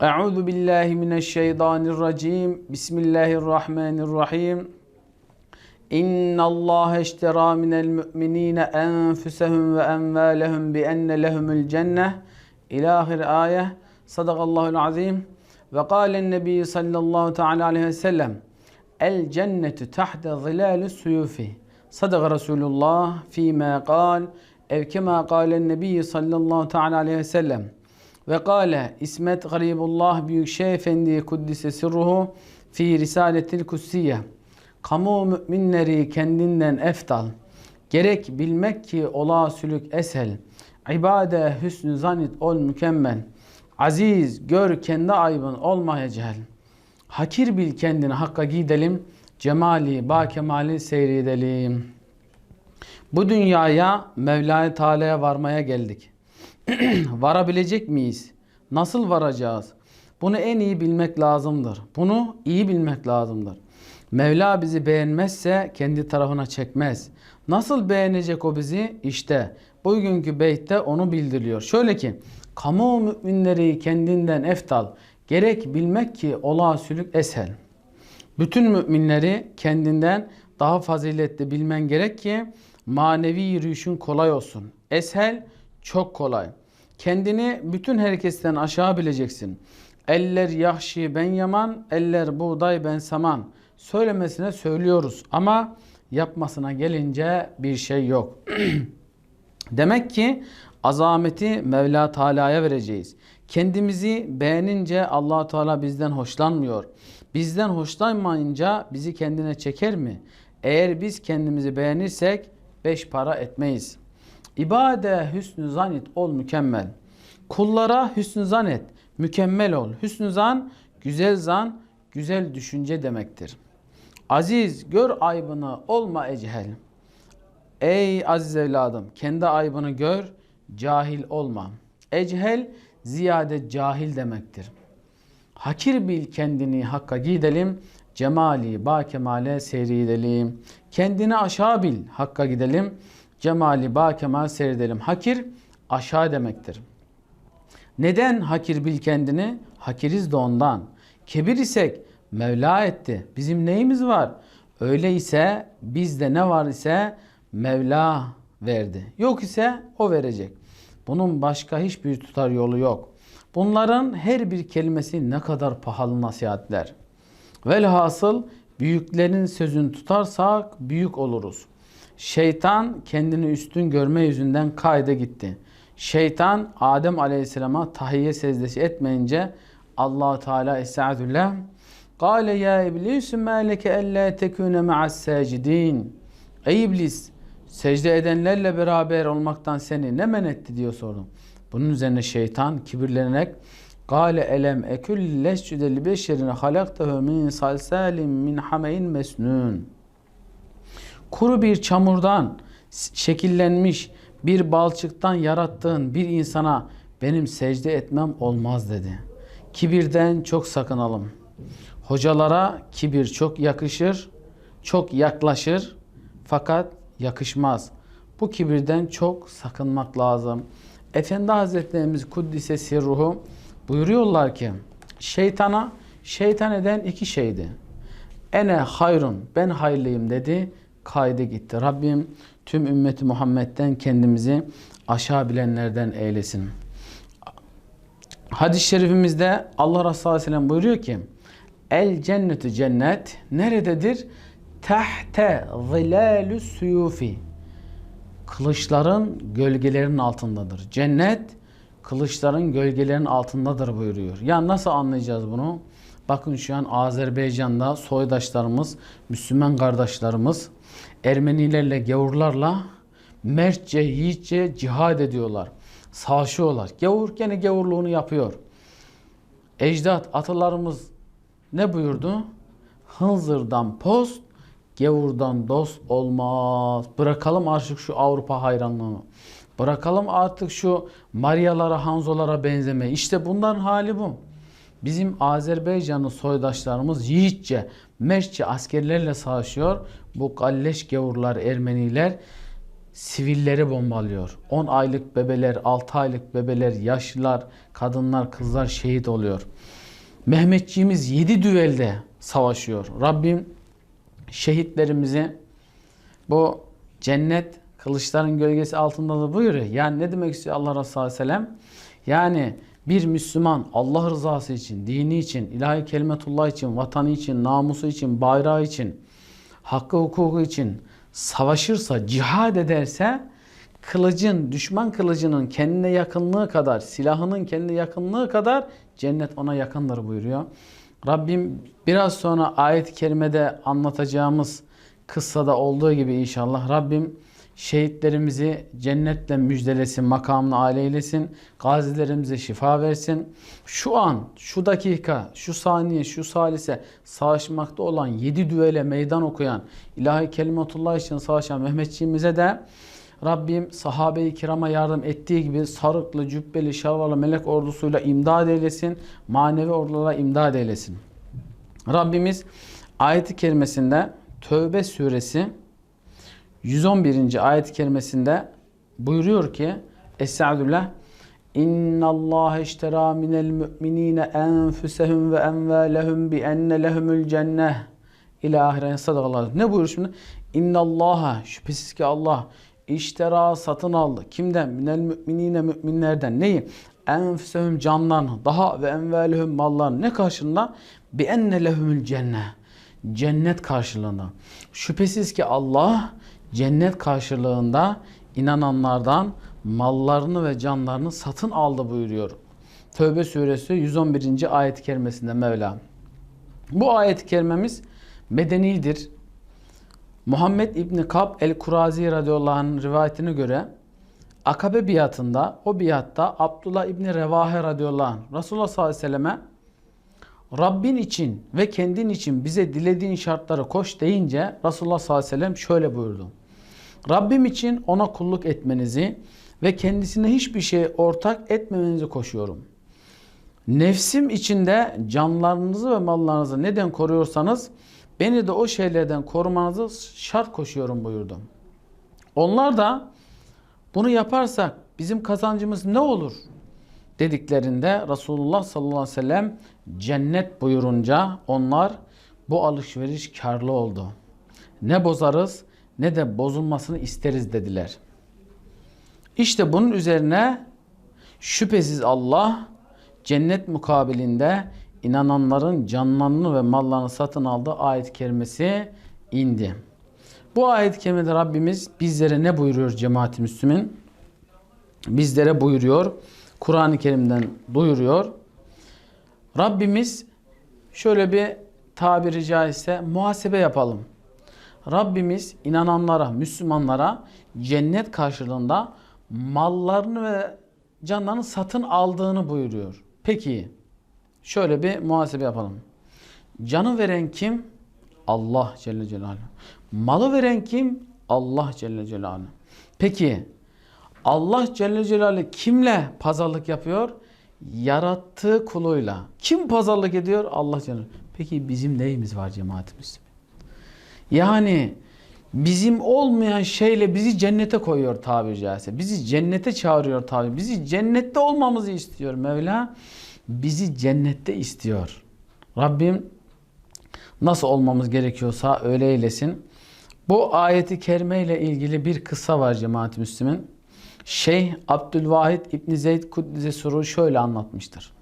Euzu billahi mineşşeytanirracim. Bismillahirrahmanirrahim. İnna Allah iştera minel mu'minina enfusahum ve emvalahum bi enne lehumul cenneh. İlahir ayet. Sadakallahul azim. Ve kâlen nebi sallallahu teala aleyhi ve sellem. El cennetü tahte zilalü suyufi. Sadaka Resulullah fîmâ kâl. Ev kemâ kâlen nebi sallallahu teala aleyhi ve sellem ve kâle İsmet Garibullah Büyükşeh Efendi Kuddise Sirruhu fi Risaletil Kutsiye Kamu müminleri kendinden eftal. Gerek bilmek ki ola sülük esel. İbade hüsnü zanit ol mükemmel. Aziz gör kendi aybın olmaya cehel. Hakir bil kendini hakka gidelim. Cemali ba kemali seyredelim. Bu dünyaya Mevla-i Teala'ya varmaya geldik. Varabilecek miyiz? Nasıl varacağız? Bunu en iyi bilmek lazımdır. Bunu iyi bilmek lazımdır. Mevla bizi beğenmezse kendi tarafına çekmez. Nasıl beğenecek o bizi? İşte bugünkü beytte onu bildiriyor. Şöyle ki kamu müminleri kendinden eftal gerek bilmek ki ola sülük eshel. Bütün müminleri kendinden daha faziletli bilmen gerek ki manevi yürüyüşün kolay olsun. Eshel çok kolay. Kendini bütün herkesten aşağı bileceksin. Eller yahşi ben yaman, eller buğday ben saman. Söylemesine söylüyoruz ama yapmasına gelince bir şey yok. Demek ki azameti Mevla Teala'ya vereceğiz. Kendimizi beğenince allah Teala bizden hoşlanmıyor. Bizden hoşlanmayınca bizi kendine çeker mi? Eğer biz kendimizi beğenirsek beş para etmeyiz. İbade hüsnü zanit ol mükemmel. Kullara hüsnü zan et, mükemmel ol. Hüsnü zan, güzel zan, güzel düşünce demektir. Aziz gör aybını olma ecehel. Ey aziz evladım kendi aybını gör, cahil olma. Ecehel ziyade cahil demektir. Hakir bil kendini hakka gidelim, cemali ba kemale seyredelim. Kendini aşağı bil hakka gidelim, cemali ba kemal seyredelim. Hakir aşağı demektir. Neden hakir bil kendini? Hakiriz de ondan. Kebir isek Mevla etti. Bizim neyimiz var? Öyleyse bizde ne var ise Mevla verdi. Yok ise o verecek. Bunun başka hiçbir tutar yolu yok. Bunların her bir kelimesi ne kadar pahalı nasihatler. Velhasıl büyüklerin sözünü tutarsak büyük oluruz. Şeytan kendini üstün görme yüzünden kayda gitti. Şeytan Adem Aleyhisselam'a tahiyye secdesi etmeyince Allah Teala Estağfirullah Kale ya iblis ma leke alla tekune ma'as sacidin. Ey iblis secde edenlerle beraber olmaktan seni ne men etti diyor sordum. Bunun üzerine şeytan kibirlenerek Kale elem ekül lescüde li beşerine halaktehu min salsalim min hameyin mesnun. Kuru bir çamurdan şekillenmiş bir balçıktan yarattığın bir insana benim secde etmem olmaz dedi. Kibirden çok sakınalım. Hocalara kibir çok yakışır, çok yaklaşır fakat yakışmaz. Bu kibirden çok sakınmak lazım. Efendi Hazretlerimiz Kuddise Sirruhu buyuruyorlar ki şeytana şeytan eden iki şeydi. Ene hayrun ben hayırlıyım dedi kaydı gitti. Rabbim tüm ümmeti Muhammed'den kendimizi aşağı bilenlerden eylesin. Hadis-i şerifimizde Allah Resulü Aleyhisselam buyuruyor ki El cennetu cennet nerededir? Tahte zilalü suyufi Kılıçların gölgelerinin altındadır. Cennet kılıçların gölgelerinin altındadır buyuruyor. Ya nasıl anlayacağız bunu? Bakın şu an Azerbaycan'da soydaşlarımız, Müslüman kardeşlerimiz Ermenilerle, gavurlarla mertçe, yiğitçe cihad ediyorlar. Savaşıyorlar. Gavur gene gavurluğunu yapıyor. ecdat atalarımız ne buyurdu? Hınzırdan post, gevurdan dost olmaz. Bırakalım artık şu Avrupa hayranlığını. Bırakalım artık şu Marialara, Hanzolara benzemeyi. İşte bunların hali bu. Bizim Azerbaycanlı soydaşlarımız yiğitçe, mertçe askerlerle savaşıyor. Bu galleş gavurlar, Ermeniler sivilleri bombalıyor. 10 aylık bebeler, 6 aylık bebeler, yaşlılar, kadınlar, kızlar şehit oluyor. Mehmetçiğimiz 7 düvelde savaşıyor. Rabbim şehitlerimizi bu cennet kılıçların gölgesi altında da buyuruyor. Yani ne demek istiyor Allah Resulü Aleyhisselam? Yani bir Müslüman Allah rızası için, dini için, ilahi kelimetullah için, vatanı için, namusu için, bayrağı için, hakkı hukuku için savaşırsa, cihad ederse kılıcın, düşman kılıcının kendine yakınlığı kadar, silahının kendine yakınlığı kadar cennet ona yakındır buyuruyor. Rabbim biraz sonra ayet-i kerimede anlatacağımız kıssada olduğu gibi inşallah Rabbim şehitlerimizi cennetle müjdelesin, makamını eylesin, gazilerimize şifa versin. Şu an, şu dakika, şu saniye, şu salise savaşmakta olan yedi düvele meydan okuyan, ilahi kelimetullah için savaşan Mehmetçiğimize de Rabbim sahabe-i kirama yardım ettiği gibi sarıklı, cübbeli, şalvarlı melek ordusuyla imdad eylesin, manevi ordulara imdad eylesin. Rabbimiz ayet-i kerimesinde Tövbe suresi 111. ayet-i kerimesinde buyuruyor ki Estağfirullah İnna Allah iştera minel müminine enfusehum ve envalehum bi enne lehumul cenneh ila ahiren sadakallah. Ne buyuruyor şimdi? İnna Allaha şüphesiz ki Allah iştera satın aldı. Kimden? Minel müminine müminlerden. Neyi? Enfusehum canlarını daha ve envalehum mallarını. Ne karşılığında? Bi enne lehumul cenneh. Cennet karşılığında. Şüphesiz ki Allah cennet karşılığında inananlardan mallarını ve canlarını satın aldı buyuruyor. Tövbe suresi 111. ayet-i kerimesinde Mevla. Bu ayet-i kerimemiz medenidir. Muhammed İbni Kab el-Kurazi radıyallahu anh'ın rivayetine göre Akabe biatında o biatta Abdullah İbni Revahe radıyallahu anh Resulullah sallallahu aleyhi ve selleme Rabbin için ve kendin için bize dilediğin şartları koş deyince Resulullah sallallahu aleyhi ve sellem şöyle buyurdu. Rabbim için ona kulluk etmenizi ve kendisine hiçbir şey ortak etmemenizi koşuyorum. Nefsim içinde canlarınızı ve mallarınızı neden koruyorsanız beni de o şeylerden korumanızı şart koşuyorum buyurdu. Onlar da bunu yaparsak bizim kazancımız ne olur dediklerinde Resulullah sallallahu aleyhi ve sellem cennet buyurunca onlar bu alışveriş karlı oldu. Ne bozarız ne de bozulmasını isteriz dediler. İşte bunun üzerine şüphesiz Allah cennet mukabilinde inananların canlarını ve mallarını satın aldığı ayet-i kerimesi indi. Bu ayet-i kerimede Rabbimiz bizlere ne buyuruyor cemaat-i Müslümin? Bizlere buyuruyor. Kur'an-ı Kerim'den duyuruyor. Rabbimiz şöyle bir tabiri caizse muhasebe yapalım. Rabbimiz inananlara, Müslümanlara cennet karşılığında mallarını ve canlarını satın aldığını buyuruyor. Peki şöyle bir muhasebe yapalım. Canı veren kim? Allah Celle Celaluhu. Malı veren kim? Allah Celle Celaluhu. Peki Allah Celle Celaluhu kimle pazarlık yapıyor? Yarattığı kuluyla. Kim pazarlık ediyor? Allah Celle Peki bizim neyimiz var cemaatimiz? Yani bizim olmayan şeyle bizi cennete koyuyor tabiri caizse. Bizi cennete çağırıyor tabi. Bizi cennette olmamızı istiyor Mevla. Bizi cennette istiyor. Rabbim nasıl olmamız gerekiyorsa öyle eylesin. Bu ayeti kerime ile ilgili bir kıssa var cemaat-i Müslümin. Şeyh Abdülvahid İbni Zeyd Kuddise Suru şöyle anlatmıştır.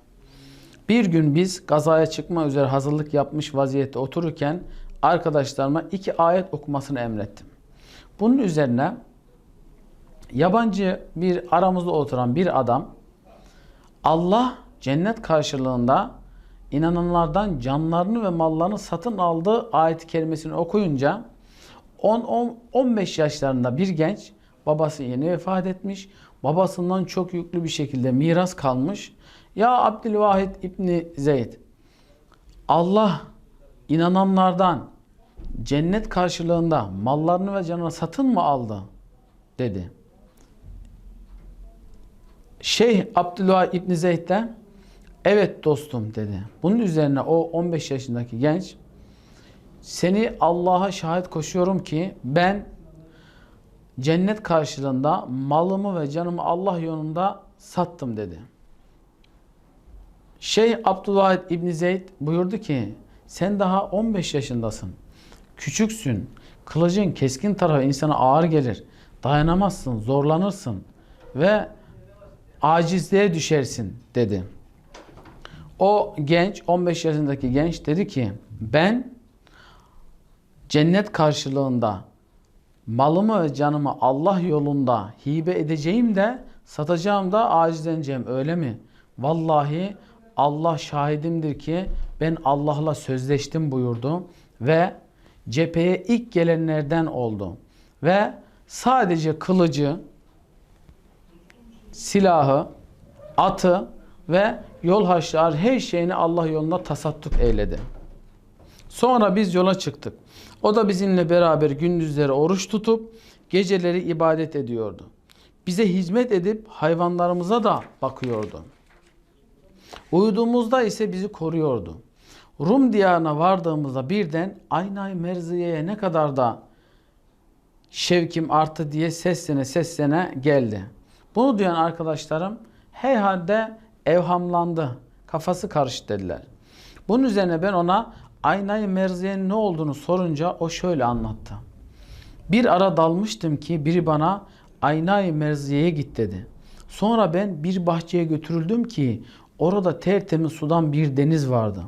Bir gün biz gazaya çıkma üzere hazırlık yapmış vaziyette otururken arkadaşlarıma iki ayet okumasını emrettim. Bunun üzerine yabancı bir aramızda oturan bir adam Allah cennet karşılığında inananlardan canlarını ve mallarını satın aldığı ayet-i kerimesini okuyunca 10-15 yaşlarında bir genç babası yeni vefat etmiş. babasından çok yüklü bir şekilde miras kalmış. Ya Abdülvahid İbni Zeyd Allah inananlardan cennet karşılığında mallarını ve canını satın mı aldı? dedi. Şeyh Abdülvahid İbni Zeyd de evet dostum dedi. Bunun üzerine o 15 yaşındaki genç seni Allah'a şahit koşuyorum ki ben cennet karşılığında malımı ve canımı Allah yolunda sattım dedi. Şeyh Abdülvahid İbni Zeyd buyurdu ki sen daha 15 yaşındasın. Küçüksün. Kılıcın keskin tarafı insana ağır gelir. Dayanamazsın, zorlanırsın ve acizliğe düşersin dedi. O genç 15 yaşındaki genç dedi ki ben cennet karşılığında malımı canımı Allah yolunda hibe edeceğim de satacağım da acizleneceğim öyle mi? Vallahi Allah şahidimdir ki ben Allah'la sözleştim buyurdu ve cepheye ilk gelenlerden oldu. Ve sadece kılıcı, silahı, atı ve yol haçlar her şeyini Allah yolunda tasadduk eyledi. Sonra biz yola çıktık. O da bizimle beraber gündüzleri oruç tutup geceleri ibadet ediyordu. Bize hizmet edip hayvanlarımıza da bakıyordu. Uyuduğumuzda ise bizi koruyordu. Rum diyarına vardığımızda birden Aynay Merziye'ye ne kadar da şevkim arttı diye seslene seslene geldi. Bunu duyan arkadaşlarım herhalde evhamlandı. Kafası karıştı dediler. Bunun üzerine ben ona Aynay Merziye'nin ne olduğunu sorunca o şöyle anlattı. Bir ara dalmıştım ki biri bana Aynay Merziye'ye git dedi. Sonra ben bir bahçeye götürüldüm ki orada tertemiz sudan bir deniz vardı.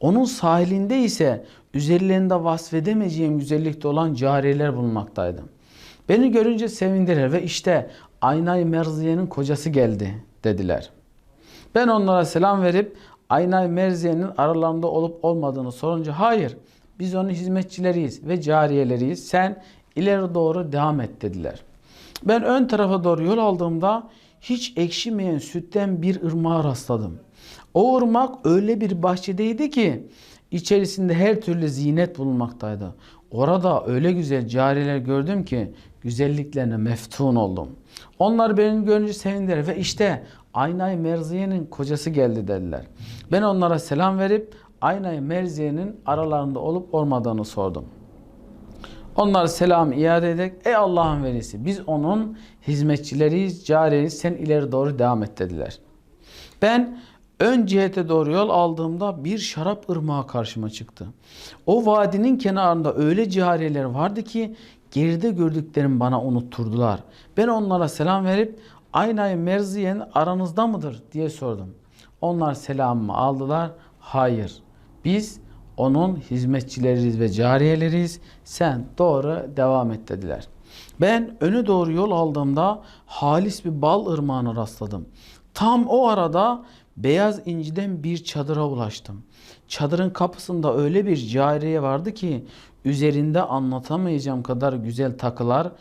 Onun sahilinde ise üzerlerinde vasfedemeyeceğim güzellikte olan cariyeler bulunmaktaydı. Beni görünce sevindiler ve işte Aynay Merziye'nin kocası geldi dediler. Ben onlara selam verip Aynay Merziye'nin aralarında olup olmadığını sorunca hayır biz onun hizmetçileriyiz ve cariyeleriyiz sen ileri doğru devam et dediler. Ben ön tarafa doğru yol aldığımda hiç ekşimeyen sütten bir ırmağa rastladım. O ırmak öyle bir bahçedeydi ki içerisinde her türlü zinet bulunmaktaydı. Orada öyle güzel cariyeler gördüm ki güzelliklerine meftun oldum. Onlar beni görünce sevindiler ve işte Aynay Merziye'nin kocası geldi dediler. Ben onlara selam verip Aynay Merziye'nin aralarında olup olmadığını sordum. Onlar selam iade ederek ey Allah'ın velisi biz onun hizmetçileriyiz, cariyeyiz sen ileri doğru devam et dediler. Ben ön cihete doğru yol aldığımda bir şarap ırmağı karşıma çıktı. O vadinin kenarında öyle cariyeler vardı ki geride gördüklerim bana unutturdular. Ben onlara selam verip Aynay Merziye'nin aranızda mıdır diye sordum. Onlar selamımı aldılar. Hayır. Biz onun hizmetçileriyiz ve cariyeleriyiz. Sen doğru devam et dediler. Ben öne doğru yol aldığımda halis bir bal ırmağına rastladım. Tam o arada beyaz inciden bir çadıra ulaştım. Çadırın kapısında öyle bir cariye vardı ki üzerinde anlatamayacağım kadar güzel takılar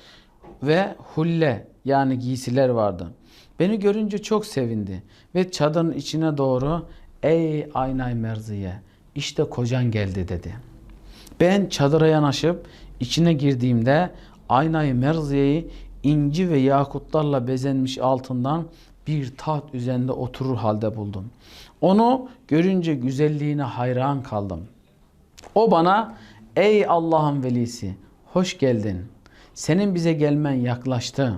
ve hulle yani giysiler vardı. Beni görünce çok sevindi ve çadırın içine doğru ey Aynay Merziye işte kocan geldi dedi. Ben çadıra yanaşıp içine girdiğimde Aynay Merziye'yi inci ve yakutlarla bezenmiş altından bir taht üzerinde oturur halde buldum. Onu görünce güzelliğine hayran kaldım. O bana ey Allah'ın velisi hoş geldin. Senin bize gelmen yaklaştı.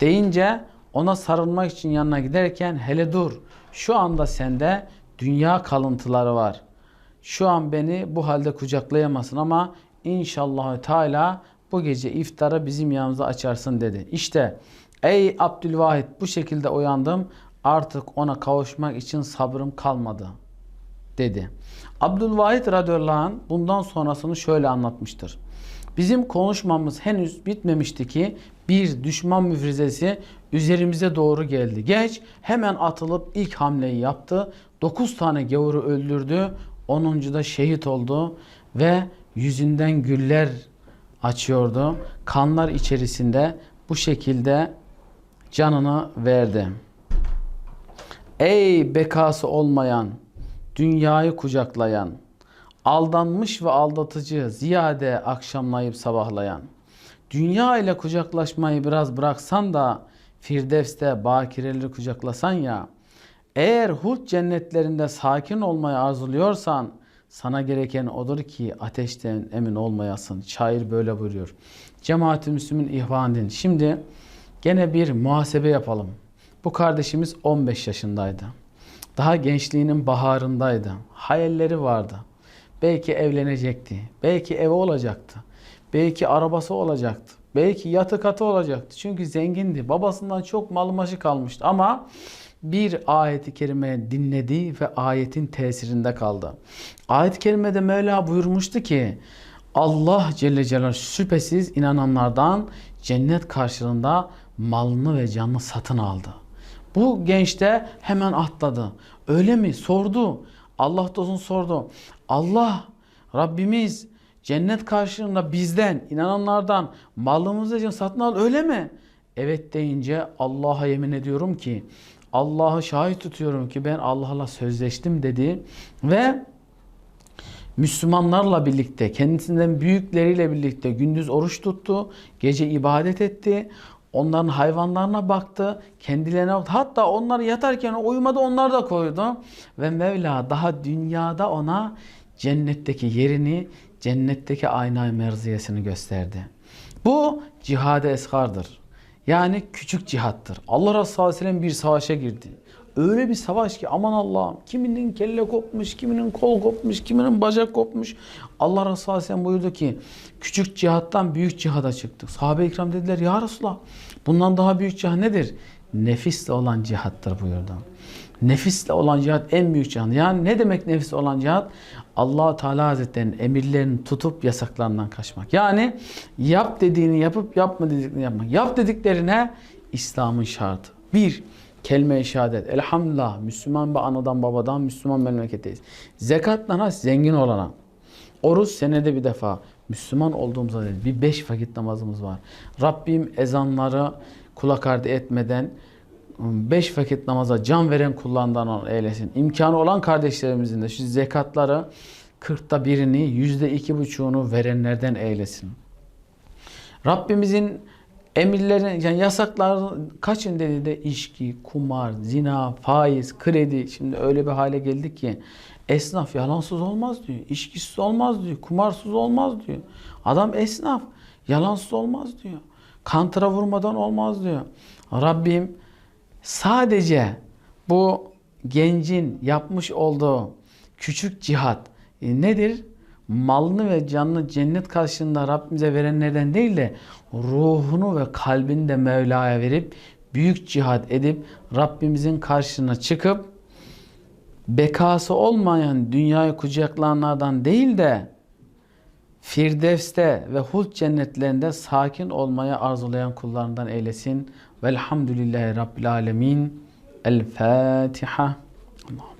Deyince ona sarılmak için yanına giderken hele dur. Şu anda sende dünya kalıntıları var. Şu an beni bu halde kucaklayamazsın ama inşallah Teala bu gece iftara bizim yanımıza açarsın dedi. İşte ey Abdülvahid bu şekilde uyandım. Artık ona kavuşmak için sabrım kalmadı dedi. Abdülvahid radıyallahu anh bundan sonrasını şöyle anlatmıştır. Bizim konuşmamız henüz bitmemişti ki bir düşman müfrizesi üzerimize doğru geldi. Geç hemen atılıp ilk hamleyi yaptı. 9 tane gavuru öldürdü. 10. da şehit oldu ve yüzünden güller açıyordu. Kanlar içerisinde bu şekilde canını verdi. Ey bekası olmayan, dünyayı kucaklayan, aldanmış ve aldatıcı, ziyade akşamlayıp sabahlayan, dünya ile kucaklaşmayı biraz bıraksan da Firdevs'te bakireleri kucaklasan ya, eğer hut cennetlerinde sakin olmayı arzuluyorsan, sana gereken odur ki ateşten emin olmayasın. Şair böyle buyuruyor. Cemaat-i Müslümin ihvan. Şimdi gene bir muhasebe yapalım. Bu kardeşimiz 15 yaşındaydı. Daha gençliğinin baharındaydı. Hayalleri vardı. Belki evlenecekti. Belki evi olacaktı. Belki arabası olacaktı. Belki yatı katı olacaktı. Çünkü zengindi. Babasından çok mal maşı kalmıştı. Ama bir ayeti kerime dinledi ve ayetin tesirinde kaldı. Ayet-i kerimede Mevla buyurmuştu ki Allah Celle Celaluhu şüphesiz inananlardan cennet karşılığında malını ve canını satın aldı. Bu genç de hemen atladı. Öyle mi? Sordu. Allah dostun sordu. Allah Rabbimiz cennet karşılığında bizden, inananlardan malımızı için satın al öyle mi? Evet deyince Allah'a yemin ediyorum ki Allah'ı şahit tutuyorum ki ben Allah'la sözleştim dedi ve Müslümanlarla birlikte, kendisinden büyükleriyle birlikte gündüz oruç tuttu, gece ibadet etti, onların hayvanlarına baktı, kendilerine baktı. Hatta onlar yatarken uyumadı onları da koydu. Ve Mevla daha dünyada ona cennetteki yerini, cennetteki aynay merziyesini gösterdi. Bu cihad-ı esgardır. Yani küçük cihattır. Allah Resulü sallallahu aleyhi ve sellem bir savaşa girdi. Öyle bir savaş ki aman Allah'ım kiminin kelle kopmuş, kiminin kol kopmuş, kiminin bacak kopmuş. Allah Resulü sallallahu aleyhi ve sellem buyurdu ki küçük cihattan büyük cihada çıktık. Sahabe-i ikram dediler ya Resulallah bundan daha büyük cihat nedir? Nefisle olan cihattır buyurdu. Nefisle olan cihat en büyük cihat. Yani ne demek nefisle olan cihat? allah Teala Hazretleri'nin emirlerini tutup yasaklarından kaçmak. Yani yap dediğini yapıp yapma dediklerini yapmak. Yap dediklerine İslam'ın şartı. Bir, kelime-i şehadet. Elhamdülillah Müslüman bir anadan babadan Müslüman memleketteyiz. Zekat namaz zengin olana. Oruç senede bir defa. Müslüman olduğumuzda değil. Bir beş vakit namazımız var. Rabbim ezanları kulak ardı etmeden beş vakit namaza can veren kullarından eylesin. İmkanı olan kardeşlerimizin de şu zekatları kırkta birini, yüzde iki buçuğunu verenlerden eylesin. Rabbimizin emirlerin yani yasaklar kaçın dedi de içki, kumar, zina, faiz, kredi şimdi öyle bir hale geldik ki esnaf yalansız olmaz diyor. içkisiz olmaz diyor. Kumarsız olmaz diyor. Adam esnaf yalansız olmaz diyor. Kantıra vurmadan olmaz diyor. Rabbim sadece bu gencin yapmış olduğu küçük cihat e, nedir? Malını ve canını cennet karşılığında Rabbimize verenlerden değil de ruhunu ve kalbini de Mevla'ya verip büyük cihat edip Rabbimizin karşısına çıkıp bekası olmayan dünyayı kucaklayanlardan değil de Firdevs'te ve Hud cennetlerinde sakin olmaya arzulayan kullarından eylesin. Velhamdülillahi Rabbil Alemin. El Fatiha. Allah.